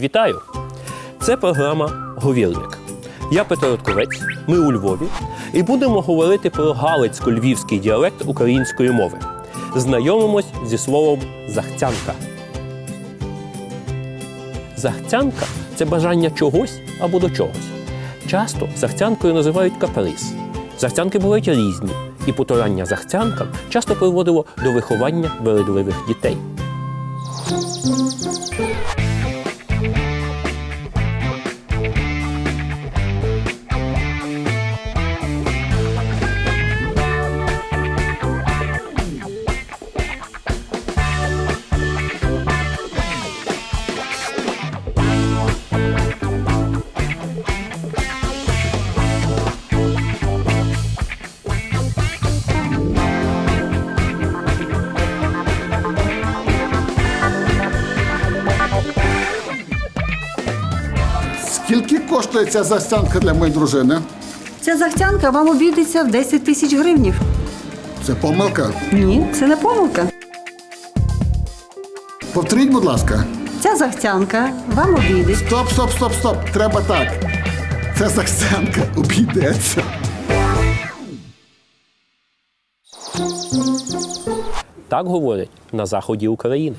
Вітаю! Це програма Говірник. Я Петро Ротковець, ми у Львові, і будемо говорити про галицько-львівський діалект української мови. Знайомимось зі словом захцянка. Захцянка це бажання чогось або до чогось. Часто захцянкою називають каприз. Захцянки бувають різні, і потурання захцянкам часто приводило до виховання вередливих дітей. Скільки коштує ця застянка для моєї дружини? Ця захтянка вам обійдеться в 10 тисяч гривнів. Це помилка. Ні, це не помилка. Повторіть, будь ласка. Ця захтянка вам обійдеться. Стоп, стоп, стоп, стоп. Треба так. Ця застянка обійдеться. Так говорять на заході України.